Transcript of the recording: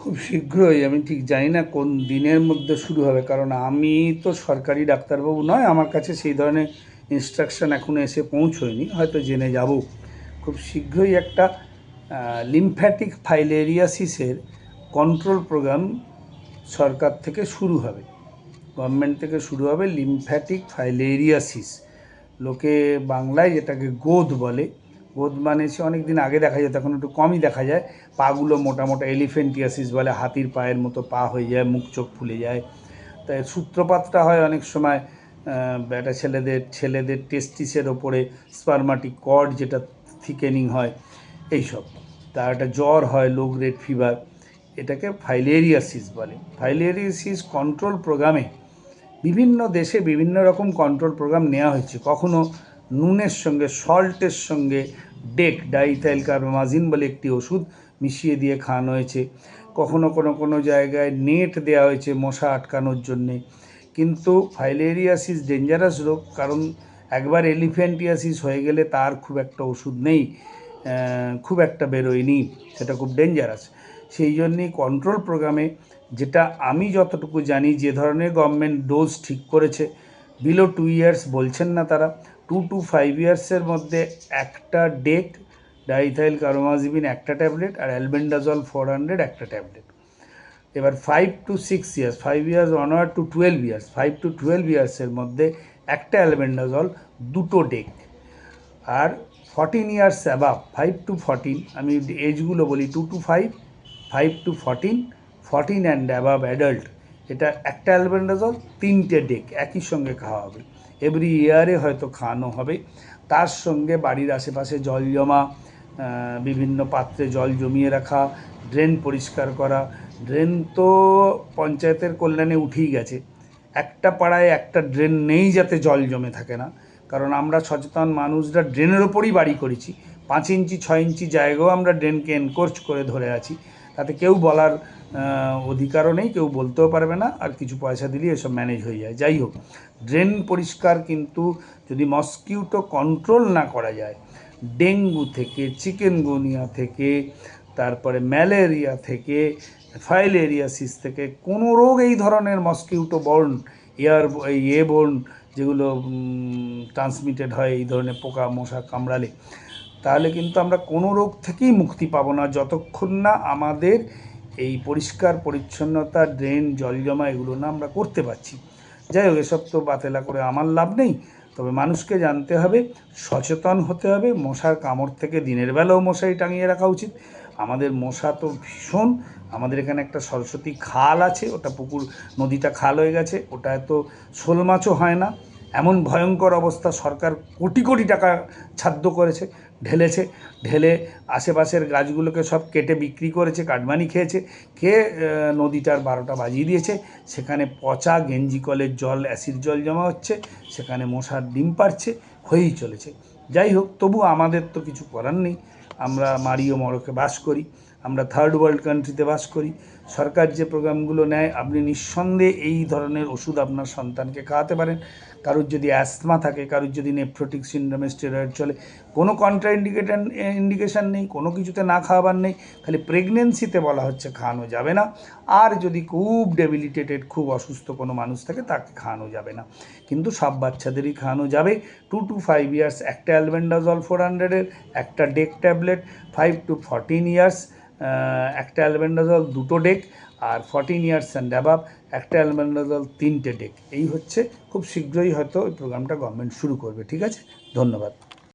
খুব শীঘ্রই, আমি ঠিক জানি না কোন দিনের মধ্যে শুরু হবে, কারণ আমি তো সরকারি ডাক্তারবাবু নয়, আমার কাছে সেই ধরনের ইনস্ট্রাকশন এখনও এসে পৌঁছয়নি, হয়তো জেনে যাব। খুব শীঘ্রই একটা লিমফ্যাটিক ফাইলেরিয়াসিসের কন্ট্রোল প্রোগ্রাম সরকার থেকে শুরু হবে। গভর্নমেন্ট থেকে শুরু হবে লিমফ্যাটিক ফাইলেরিয়াসিস লোকে বাংলায় যেটাকে গোদ বলে। গোদ মানে সে অনেক দিন আগে দেখা যেত এখন একটু কমই দেখা যায়। পাগুলো মোটা মোটা এলিফেন্টিয়াসিস বলে, হাতির পায়ের মতো পা হয়ে যায়, মুখ চোখ ফুলে যায়। তাই সূত্রপাতটা হয় অনেক সময় একটা ছেলেদের ছেলেদের টেস্টিসের ওপরে স্পারমাটিক কর্ড যেটা থিকেনিং হয়, এইসব। তার একটা জ্বর হয় লো গ্রেড ফিভার এটাকে ফাইলেরিয়াসিস বলে। ফাইলেরিয়াসিস কন্ট্রোল প্রোগ্রামে বিভিন্ন দেশে বিভিন্ন রকম কন্ট্রোল প্রোগ্রাম নেওয়া হয়েছে। কখনো নুনের সঙ্গে সল্টের সঙ্গে ডেক ডাইথাইল কার্বামাজিন বলে একটি ওষুধ মিশিয়ে দিয়ে খাওয়ানো হয়েছে। কখনো কোনো কোনো জায়গায় নেট দেওয়া হয়েছে মশা আটকানোর জন্যে। কিন্তু ফাইলেরিয়াসিস ডেঞ্জারাস রোগ, কারণ একবার এলিফ্যান্টিয়াসিস হয়ে গেলে তার খুব একটা ওষুধ নেই খুব একটা বেরোয়নি, সেটা খুব ডেঞ্জারাস। সেই জন্যেই কন্ট্রোল প্রোগ্রামে যেটা আমি যতটুকু জানি, যে ধরনের গভর্নমেন্ট ডোজ ঠিক করেছে, বিলো টু ইয়ার্স বলছেন না তারা টু টু ফাইভ ইয়ার্সের মধ্যে একটা ডেক, ডাইথাইল কারোমাজিবিন একটা ট্যাবলেট আর অ্যালবেন্ডাজল ফোর হান্ড্রেড একটা ট্যাবলেট। এবার five to six years five years onward to twelve years five to twelve ইয়ার্সের মধ্যে একটা অ্যালবেন্ডাজল, দুটো day. R fourteen years above five to fourteen আমি এজগুলো বলি two to five five to fourteen fourteen and above adult এটা একটা albendazole, তিনটে day, একই সঙ্গে খাওয়া হবে। এভরি ইয়ারে হয়তো খাওয়ানো হবে। তার সঙ্গে বাড়ির আশেপাশে জল জমা বিভিন্ন পাত্রে জল জমিয়ে রাখা ড্রেন পরিষ্কার করা। ড্রেন তো পঞ্চায়েতের কল্যাণে উঠেই গেছে। একটা পাড়ায় একটা ড্রেন নেই যাতে জল জমে থাকে না। কারণ আমরা সচেতন মানুষরা ড্রেনের ওপরই বাড়ি করেছি। পাঁচ ইঞ্চি, ছয় ইঞ্চি জায়গাও আমরা ড্রেনকে এনকোর্চ করে ধরে আছি। তাতে কেউ বলার অধিকারও নেই, কেউ বলতেও পারবে না, আর কিছু পয়সা দিলেই এসব ম্যানেজ হয়ে যায়। যাই হোক, ড্রেন পরিষ্কার কিন্তু যদি মস্কিউটো কন্ট্রোল না করা যায়, ডেঙ্গু থেকে, চিকেনগুনিয়া থেকে, তারপরে ম্যালেরিয়া থেকে, ফাইলেরিয়াসিস থেকে, কোনো রোগ এই ধরনের মস্কিউটো বর্ন, এয়ার এ বোর্ন যেগুলো ট্রান্সমিটেড হয় এই ধরনের পোকা, মশা কামড়ালে তাহলে কিন্তু আমরা কোনো রোগ থেকেই মুক্তি পাবো না। যতক্ষণ না আমাদের এই পরিষ্কার পরিচ্ছন্নতা, ড্রেন, জল জমা এগুলো না আমরা করতে পারছি। যাই হোক, এসব তো বাতেলা করে আমার লাভ নেই। তবে মানুষকে জানতে হবে, সচেতন হতে হবে, মশার কামড় থেকে দিনের বেলাও মশারি টাঙিয়ে রাখা উচিত। আমাদের মশা তো ভীষণ। আমাদের এখানে একটা সরস্বতী খাল আছে, ওটা পুকুর, নদীটা খাল হয়ে গেছে ওটা এত শোল মাছও হয় না। এমন ভয়ঙ্কর অবস্থা সরকার কোটি কোটি টাকা ছাদ্য করেছে, ঢেলেছে, ঢেলে আশেপাশের গাছগুলোকে সব কেটে বিক্রি করেছে, কাটমানি খেয়েছে। খেয়ে নদীটার বারোটা বাজিয়ে দিয়েছে? সেখানে পচা গেঞ্জি কলের জল, অ্যাসিড জল জমা হচ্ছে, সেখানে মশার ডিম পারছে হয়েই চলেছে। যাই হোক, তবু আমাদের তো কিছু করার নেই। আমরা মারিও মরকে বাস করি, আমরা থার্ড ওয়ার্ল্ড কান্ট্রিতে বাস করি। সরকার যে প্রোগ্রামগুলো নেয়, আপনি নিঃসন্দেহে এই ধরনের ওষুধ আপনার সন্তানকে খাওয়াতে পারেন। কারোর যদি অ্যাস্তমা থাকে, কারোর যদি নেফ্রোটিক সিন্ড্রোমে স্টেরয়েড চলে, কোনো কন্ট্রা ইন্ডিকেটার ইন্ডিকেশান নেই, কোনো কিছুতে না খাওয়াবার নেই, খালি প্রেগনেন্সিতে বলা হচ্ছে খাওয়ানো যাবে না। আর যদি খুব ডেবিলিটেটেড খুব অসুস্থ কোনো মানুষ থাকে, তাকে খাওয়ানো যাবে না। কিন্তু সব বাচ্চাদেরই খাওয়ানো যাবে। টু টু ফাইভ ইয়ার্স একটা অ্যালবেন্ডাজল ফোর হান্ড্রেডের একটা DEC tablet five to fourteen years একটা অ্যালবেন্ডাজল দুটো ডেক আর ফর্টিন ইয়ার্স অ্যান্ড অ্যাবাব একটা অ্যালবেন্ডাজল তিনটে ডেক এই হচ্ছে খুব শীঘ্রই হয়তো এই প্রোগ্রামটা গভর্নমেন্ট শুরু করবে, ঠিক আছে? ধন্যবাদ।